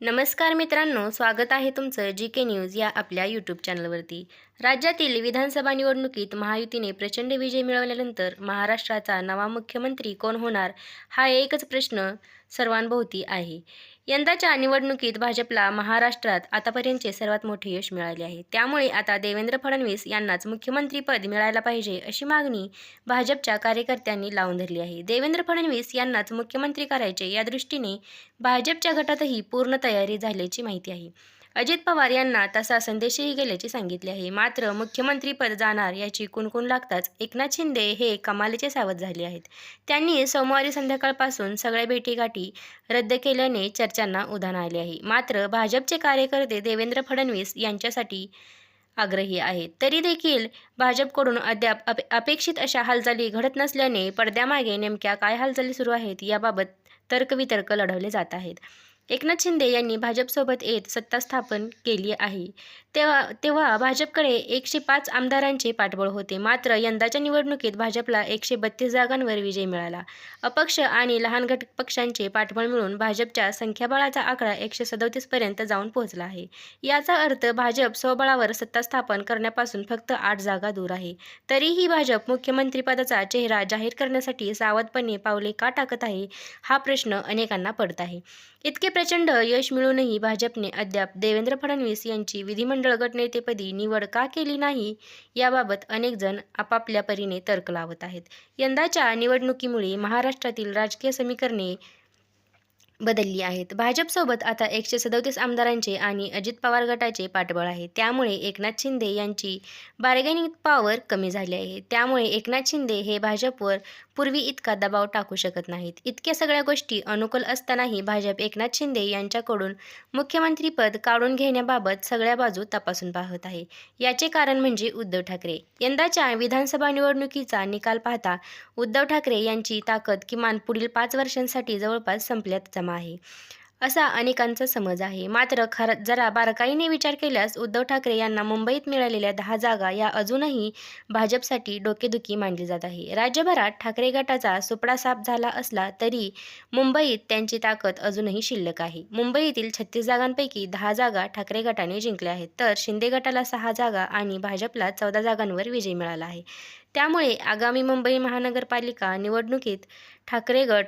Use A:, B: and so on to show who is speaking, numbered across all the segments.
A: नमस्कार मित्रांनो स्वागत आहे तुमचं जी के न्यूज या आपल्या यूट्यूब चॅनलवरती राज्यातील विधानसभा निवडणुकीत महायुतीने प्रचंड विजय मिळवल्यानंतर महाराष्ट्राचा नवा मुख्यमंत्री कोण होणार हा एकच प्रश्न सर्वांभोवती आहे. यंदाच्या निवडणुकीत भाजपला महाराष्ट्रात आतापर्यंतचे सर्वात मोठे यश मिळाले आहे. त्यामुळे आता देवेंद्र फडणवीस यांनाच मुख्यमंत्रीपद मिळायला पाहिजे अशी मागणी भाजपच्या कार्यकर्त्यांनी लावून धरली आहे. देवेंद्र फडणवीस यांनाच मुख्यमंत्री करायचे या दृष्टीने भाजपच्या गटातही पूर्ण तयारी झाल्याची माहिती आहे. अजित पवार यांना तसा संदेशही गेल्याचे सांगितले आहे. मात्र मुख्यमंत्रीपद जाणार याची कुणकुण लागताच एकनाथ शिंदे हे कमालीचे सावध झाले आहेत. त्यांनी सोमवारी संध्याकाळपासून सगळ्या भेटीगाठी रद्द केल्याने चर्चांना उधाण आले आहे. मात्र भाजपचे कार्यकर्ते देवेंद्र फडणवीस यांच्यासाठी आग्रही आहेत. तरी देखील भाजपकडून अद्याप अपे अपेक्षित अशा हालचाली घडत नसल्याने पडद्यामागे नेमक्या काय हालचाली सुरू आहेत याबाबत तर्कवितर्क लढवले जात आहेत. एकनाथ शिंदे यांनी भाजपसोबत येत सत्ता स्थापन केली आहे. तेव्हा तेव्हा भाजपकडे एकशे पाच आमदारांचे पाठबळ होते. मात्र यंदाच्या निवडणुकीत भाजपला एकशे बत्तीस जागांवर विजय मिळाला. अपक्ष आणि लहान घटक पक्षांचे पाठबळ मिळून भाजपच्या संख्याबळाचा आकडा एकशे सदोतीसपर्यंत जाऊन पोहोचला आहे. याचा अर्थ भाजप स्वबळावर सत्ता स्थापन करण्यापासून फक्त आठ जागा दूर आहे. तरीही भाजप मुख्यमंत्रीपदाचा चेहरा जाहीर करण्यासाठी सावधपणे पावले का टाकत आहे हा प्रश्न अनेकांना पडत आहे. इतके प्रचंड यश मिळूनही भाजपने अद्याप देवेंद्र फडणवीस यांची विधिमंडळ गटनेतेपदी निवड का केली नाही? याबाबत अनेक जण आपापल्या परीने तर्क लावत आहेत. यंदाच्या निवडणुकीमुळे महाराष्ट्रातील राजकीय समीकरणे बदलली आहेत. भाजपसोबत आता एकशे सदोतीस आमदारांचे आणि अजित पवार गटाचे पाठबळ आहे. त्यामुळे एकनाथ शिंदे यांची बार्गेनिंग पॉवर कमी झाली आहे. त्यामुळे एकनाथ शिंदे हे भाजपवर पूर्वी इतका दबाव टाकू शकत नाहीत. इतक्या सगळ्या गोष्टी अनुकूल असतानाही भाजप एकनाथ शिंदे यांच्याकडून मुख्यमंत्रीपद काढून घेण्याबाबत सगळ्या बाजू तपासून पाहत आहे. याचे कारण म्हणजे उद्धव ठाकरे. यंदाच्या विधानसभा निवडणुकीचा निकाल पाहता उद्धव ठाकरे यांची ताकद किमान पुढील पाच वर्षांसाठी जवळपास संपल्यात जमा आहे. असा अनेकांचा समज आहे. मात्र खर जरा बारकाईने विचार केल्यास उद्धव ठाकरे यांना मुंबईत मिळालेल्या दहा जागा या अजूनही भाजपसाठी डोकेदुखी मानली जात आहे. राज्यभरात ठाकरे गटाचा सुपडा साफ झाला असला तरी मुंबईत त्यांची ताकद अजूनही शिल्लक आहे. मुंबईतील छत्तीस जागांपैकी दहा जागा ठाकरे गटाने जिंकल्या आहेत. तर शिंदे गटाला सहा जागा आणि भाजपला चौदा जागांवर विजय मिळाला आहे. त्यामुळे आगामी मुंबई महानगरपालिका निवडणुकीत ठाकरे गट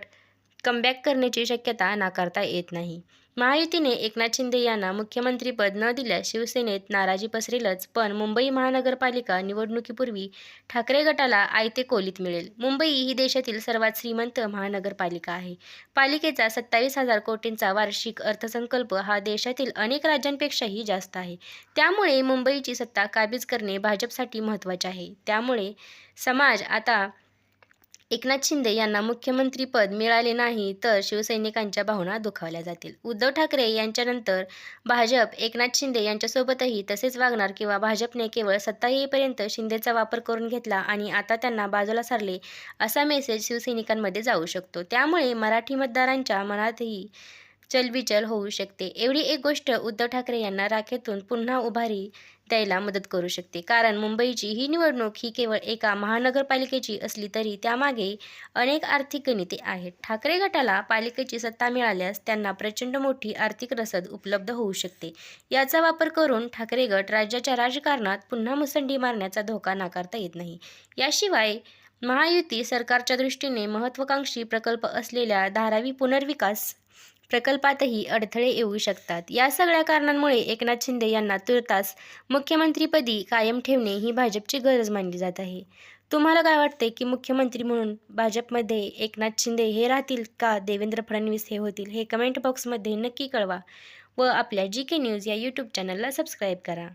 A: कमबॅक करण्याची शक्यता नाकारता येत नाही. महायुतीने एकनाथ शिंदे यांना मुख्यमंत्रीपद न दिल्यास शिवसेनेत नाराजी पसरेलच पण मुंबई महानगरपालिका निवडणुकीपूर्वी ठाकरे गटाला आयते कोलीत मिळेल. मुंबई ही देशातील सर्वात श्रीमंत महानगरपालिका आहे. पालिकेचा सत्तावीस हजार कोटींचा वार्षिक अर्थसंकल्प हा देशातील अनेक राज्यांपेक्षाही जास्त आहे. त्यामुळे मुंबईची सत्ता काबीज करणे भाजपसाठी महत्त्वाचे आहे. त्यामुळे समाज आता एकनाथ शिंदे यांना मुख्यमंत्रीपद मिळाले नाही तर शिवसैनिकांच्या भावना दुखावल्या जातील. उद्धव ठाकरे यांच्यानंतर भाजप एकनाथ शिंदे यांच्यासोबतही तसेच वागणार किंवा भाजपने केवळ सत्ता येईपर्यंत शिंदेचा वापर करून घेतला आणि आता त्यांना बाजूला सारले असा मेसेज शिवसैनिकांमध्ये जाऊ शकतो. त्यामुळे मराठी मतदारांच्या मनातही चलबिचल होऊ शकते. एवढी एक गोष्ट उद्धव ठाकरे यांना राखेतून पुन्हा उभारी द्यायला मदत करू शकते. कारण मुंबईची ही निवडणूक ही केवळ एका महानगरपालिकेची असली तरी त्यामागे अनेक आर्थिक गणिते आहेत. ठाकरे गटाला पालिकेची सत्ता मिळाल्यास त्यांना प्रचंड मोठी आर्थिक रसद उपलब्ध होऊ शकते. याचा वापर करून ठाकरे गट राज्याच्या राजकारणात पुन्हा मुसंडी मारण्याचा धोका नाकारता येत नाही. याशिवाय महायुती सरकारच्या दृष्टीने महत्त्वाकांक्षी प्रकल्प असलेल्या धारावी पुनर्विकास प्रकल्पातही अडथळे येऊ शकतात. या सगळ्या कारणांमुळे एकनाथ शिंदे यांना तुर्तास मुख्यमंत्रीपदी कायम ठेवणे ही भाजपची गरज मानली जात आहे. तुम्हाला काय वाटते की मुख्यमंत्री म्हणून भाजपमध्ये एकनाथ शिंदे हे राहतील का? देवेंद्र फडणवीस हे होतील हे कमेंट बॉक्समध्ये नक्की कळवा व आपल्या जी के न्यूज या यूट्यूब चॅनलला सबस्क्राईब करा.